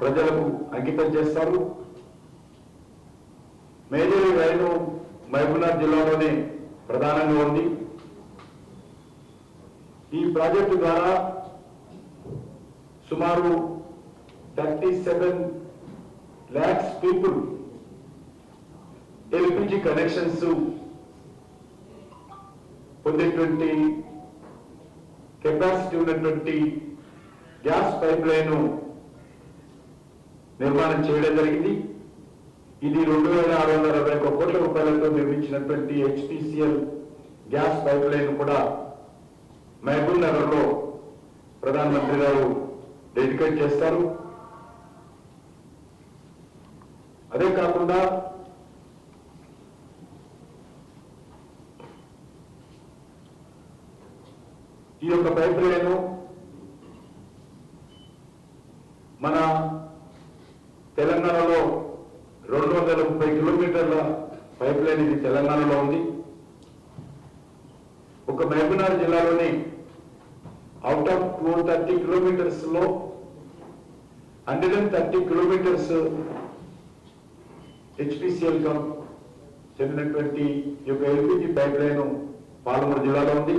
ప్రజలకు అంకితం చేస్తారు. మేజర్ రైలు మహబూబ్నాథ్ జిల్లాలోనే ప్రధానంగా ఉంది. ఈ ప్రాజెక్టు ద్వారా సుమారు thirty seven lakhs people LPG connections పొందేటువంటి కెపాసిటీ ఉన్నటువంటి గ్యాస్ పైప్ లైన్ నిర్మాణం చేయడం జరిగింది. ఇది రెండు వేల ఆరు వందల అరవై ఒక్క కోట్ల రూపాయలతో నిర్మించినటువంటి హెచ్పిసిఎల్ గ్యాస్ పైప్ లైన్ కూడా మహబూబ్ నగర్లో ప్రధానమంత్రి గారు డెడికేట్ చేస్తారు. అదే కాకుండా ఈ యొక్క పైప్ లైను మన తెలంగాణలో రెండు వందల ముప్పై కిలోమీటర్ల పైప్ లైన్ ఇది తెలంగాణలో ఉంది. ఒక మహబూబ్నగర్ జిల్లాలోని out of two thirty కిలోమీటర్స్లో hundred and thirty kilometres HPCL చెందినటువంటి ఈ యొక్క ఎల్పిజి పైప్ లైన్ పాలమూరు జిల్లాలో ఉంది.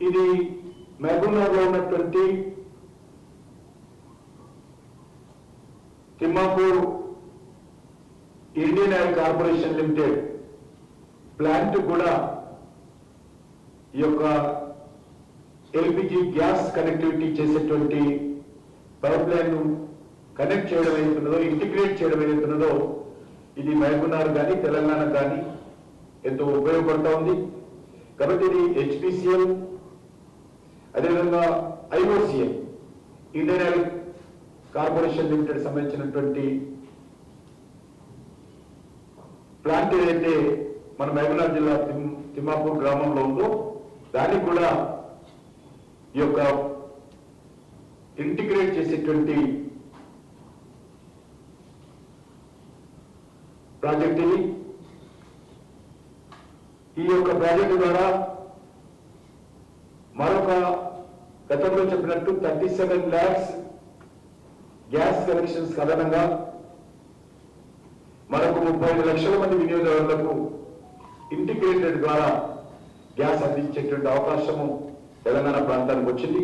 ఇది మహబూబ్నగర్లో ఉన్నటువంటి Timmapur Indian oil corporation limited plant కూడా ఈ యొక్క ఎల్పిజి గ్యాస్ కనెక్టివిటీ చేసేటువంటి పైప్ లైన్ కనెక్ట్ చేయడం ఏదైతున్నదో ఇంటిగ్రేట్ చేయడం ఏదైతున్నదో ఇది మహబూబ్నగర్ కానీ తెలంగాణ కానీ ఎంతో ఉపయోగపడతా ఉంది. కాబట్టి ఇది హెచ్పిసిఎల్ అదేవిధంగా IOCL Indian oil corporation limited సంబంధించినటువంటి ప్లాంట్ ఏదైతే మన మహబూబ్నగర్ జిల్లా తిమ్- తిమ్మాపూర్ గ్రామంలో ఉందో దానికి కూడా ఈ యొక్క ఇంటిగ్రేట్ చేసేటువంటి ప్రాజెక్ట్ ఇది. ఈ యొక్క ప్రాజెక్టు ద్వారా మరొక గతంలో చెప్పినట్టు thirty seven lakhs gas connections అదనంగా మరొక ముప్పై ఐదు లక్షల మంది వినియోగదారులకు ఇంటిగ్రేటెడ్ ద్వారా గ్యాస్ అందించేటువంటి అవకాశము తెలంగాణ ప్రాంతానికి వచ్చింది.